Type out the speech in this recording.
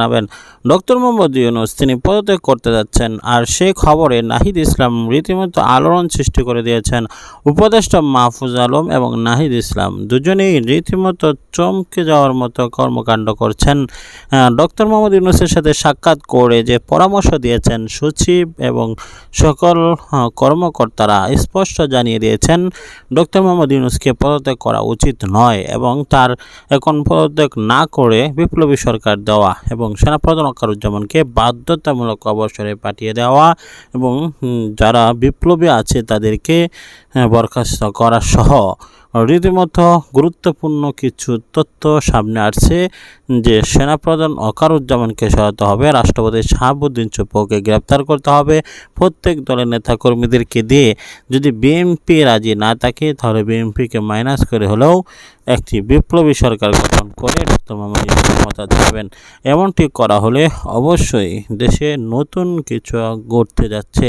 জানাবেন। ডক্টর মোহাম্মদ ইউনুস, তিনি পদত্যাগ করতে যাচ্ছেন আর সে খবরে নাহিদ ইসলাম রীতিমতো আলোড়ন সৃষ্টি করে দিয়েছেন। উপদেষ্টা মাহফুজ আলম এবং নাহিদ ইসলাম দুজনেই রীতিমতো চমকে যাওয়ার মতো কর্মকাণ্ড করছেন। ডক্টর মোহাম্মদ ইউনুসের সাথে সাক্ষাৎ করে যে পরামর্শ দিয়েছেন সচিব এবং সকল কর্মকর্তারা স্পষ্ট জানিয়ে দিয়েছেন, ডক্টর মোহাম্মদ ইউনুসকে পদত্যাগ করা উচিত নয় এবং তার এখন পদত্যাগ না করে বিপ্লবী সরকার দেওয়া এবং সেনাপ্রধান অকারুজ্জামানকে বাধ্যতামূলক অবসরে পাঠিয়ে দেওয়া এবং যারা বিপ্লবী আছে তাদেরকে বরখাস্ত করা সহ। রীতিমতো গুরুত্বপূর্ণ কিছু তথ্য সামনে আসছে যে সেনাপ্রধান অকারুজ্জামানকে সহায়তা হবে, রাষ্ট্রপতি শাহাবুদ্দিন চুপ্পুকে গ্রেপ্তার করতে হবে। প্রত্যেক দলের নেতাকর্মীদেরকে দিয়ে যদি বিএনপি রাজি না থাকে, তাহলে বিএনপিকে মাইনাস করে হলেও একটি বিপ্লবী সরকার গঠন করে ডক্টর মোহাম্মদ ক্ষমতা যাবেন এমনটি করা হলে অবশ্যই দেশে নতুন কিছু ঘটতে যাচ্ছে।